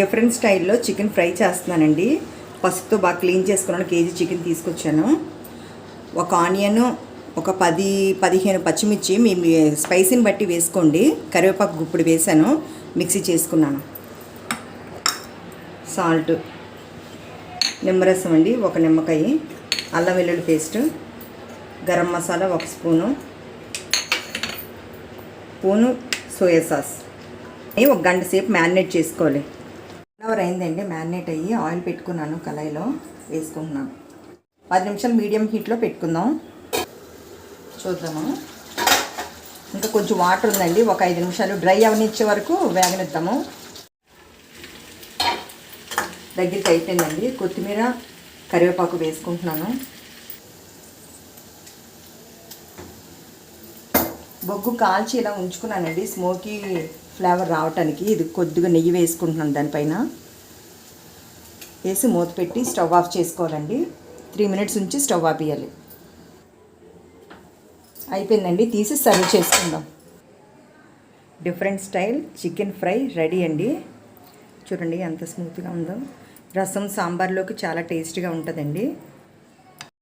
Different స్టైల్లో chicken fry చేస్తున్నానండి. పసుపుతో బాగా క్లీన్ చేసుకున్నాను. కేజీ చికెన్ తీసుకొచ్చాను. ఒక ఆనియన్ ఒక పది పదిహేను పచ్చిమిర్చి మీ మీ స్పైసీని బట్టి వేసుకోండి. కరివేపాకు గుప్పుడు వేసాను. మిక్సీ చేసుకున్నాను. సాల్ట్ నిమ్మరసం అండి ఒక నిమ్మకాయ అల్లం వెల్లుల్లి పేస్ట్ గరం మసాలా ఒక స్పూను స్పూను సోయా సాస్. ఒక గంట సేపు మ్యారినేట్ చేసుకోవాలి. వన్ అవర్ అయిందండి మ్యారినేట్ అయ్యి ఆయిల్ పెట్టుకున్నాను కళాయిలో వేసుకుంటున్నాను. పది నిమిషాలు మీడియం హీట్లో పెట్టుకుందాం. చూద్దాము. ఇంకా కొంచెం వాటర్ ఉందండి ఒక ఐదు నిమిషాలు డ్రై అవనిచ్చే వరకు వేగనిద్దాము. దగ్గరికి అయిపోయిందండి కొత్తిమీర కరివేపాకు వేసుకుంటున్నాను. బొగ్గు కాల్చి ఇలా ఉంచుకున్నానండి స్మోకీ ఫ్లేవర్ రావటానికి ఇది కొద్దిగా నెయ్యి వేసుకుంటున్నాను దానిపైన. వేసి మూత పెట్టి స్టవ్ ఆఫ్ చేసుకోవాలండి. త్రీ మినిట్స్ ఉంచి స్టవ్ ఆపేయాలి అయిపోయిందండి. తీసి సర్వ్ చేసుకుందాం. Different style chicken fry ready అండి. చూడండి ఎంత స్మూత్గా ఉందో. రసం సాంబార్లోకి చాలా టేస్టీగా ఉంటుందండి.